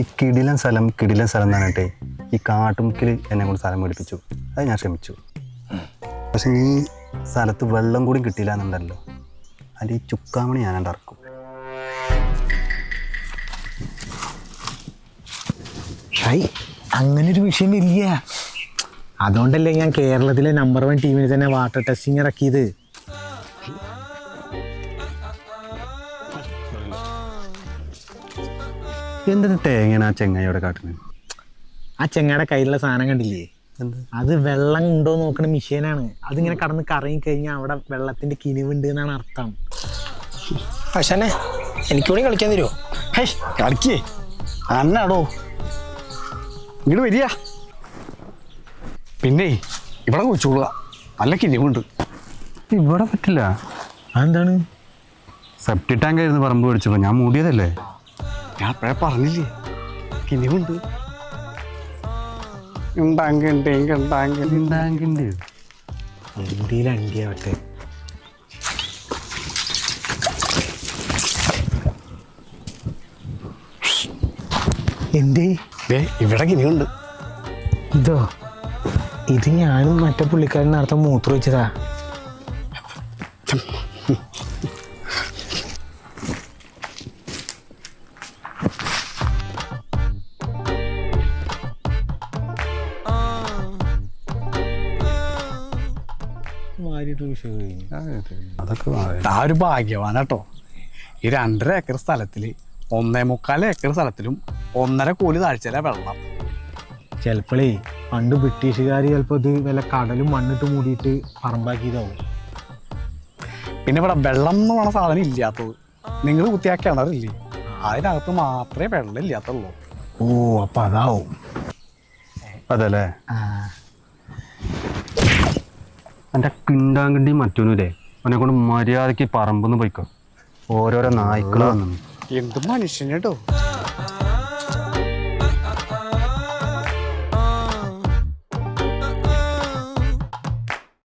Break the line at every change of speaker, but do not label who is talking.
ഈ കിടിലൻ സ്ഥലം കിടിലൻ സ്ഥലം പറഞ്ഞിട്ട് ഈ കാട്ടുമുക്കിൽ എന്നെ കൊണ്ട് സ്ഥലം മേടിപ്പിച്ചു അത് ഞാൻ ശ്രമിച്ചു പക്ഷെ ഈ സ്ഥലത്ത് വെള്ളം കൂടി കിട്ടിയില്ല എന്നുണ്ടല്ലോ. അതിൽ ഈ ചുക്കാമണി ഞാൻ ഇറക്കും
അങ്ങനെ ഒരു വിഷയം ഇല്ല. അതുകൊണ്ടല്ലേ ഞാൻ കേരളത്തിലെ നമ്പർ വൺ ടീമിന് തന്നെ വാട്ടർ ടെസ്റ്റിംഗ് ഇറക്കിയത്.
എന്തിന് തേങ്ങയാണ് ആ ചെങ്ങായിയുടെ കാട്ടുന്നത്
ആ ചെങ്ങയുടെ കയ്യിലുള്ള സാധനം കണ്ടില്ലേ? അത് വെള്ളം ഉണ്ടോ നോക്കണ നോക്കുന്ന മെഷീനാണ്. അതിങ്ങനെ കടന്ന് കറങ്ങി കഴിഞ്ഞാൽ അവിടെ വെള്ളത്തിന്റെ കിനിവുണ്ട് എന്നാണ് അർത്ഥം.
പക്ഷേ എനിക്ക് കൂടി കളിക്കാൻ തരുമോ
ഹേയ് കളിക്കേ. അന്നാടോ ഇങ്ങോട്ട് വരിക. പിന്നെ ഇവിടെ കുഴിച്ചോളുക നല്ല കിനിവുണ്ട്
ഇവിടെ പറ്റില്ല.
അതെന്താണ്?
സെപ്റ്റി ടാങ്ക് ആയിരുന്നു പറമ്പ് പിടിച്ചപ്പോ ഞാൻ മൂടിയതല്ലേ?
ഞാൻ അപ്പോഴേ പറഞ്ഞില്ലേ? കിനിവുണ്ട് ഉണ്ടാങ്കണ്ട് ഉണ്ടാങ്കണ്ട്
ടാങ്കിന്റെ
ഇന്ത്യയിൽ അണ്ടിയാവട്ടെ എന്തേ?
ഇവിടെ കിരിവുണ്ട്
ഇതോ? ഇത് ഞാനും മറ്റേ പുള്ളിക്കാരൻ നേരത്തെ മൂത്ര വെച്ചതാ
അതൊക്കെ.
ആ ഒരു ഭാഗ്യവാനാട്ടോ ഈ രണ്ടര ഏക്കർ സ്ഥലത്തിൽ ഒന്നേ മുക്കാൽ ഏക്കർ സ്ഥലത്തിലും ഒന്നര കൂലി താഴ്ചയിലെ വെള്ളം.
ചിലപ്പോഴേ പണ്ട് ബ്രിട്ടീഷുകാർ ചിലപ്പോൾ ഇത് വല്ല കടലും മണ്ണിട്ട് മൂടിയിട്ട് പറമ്പാക്കിയതാവും.
പിന്നെ ഇവിടെ വെള്ളം എന്ന് പറഞ്ഞ സാധനം ഇല്ലാത്തത്. നിങ്ങൾ കുത്തിയാ കിണറില്ലേ? അതിനകത്ത് മാത്രമേ വെള്ളം ഇല്ലാത്തുള്ളൂ.
ഓ അപ്പം അതാവും.
അതല്ലേ? കിണ്ടാങ്കിണ്ടി മറ്റൊന്നുമില്ലേ? അവനെ കൊണ്ട് മര്യാദയ്ക്ക് പറമ്പെന്ന് പോയിക്കോ. ഓരോരോ നായ്ക്കൾ.
എന്ത് മനുഷ്യൻ കേട്ടോ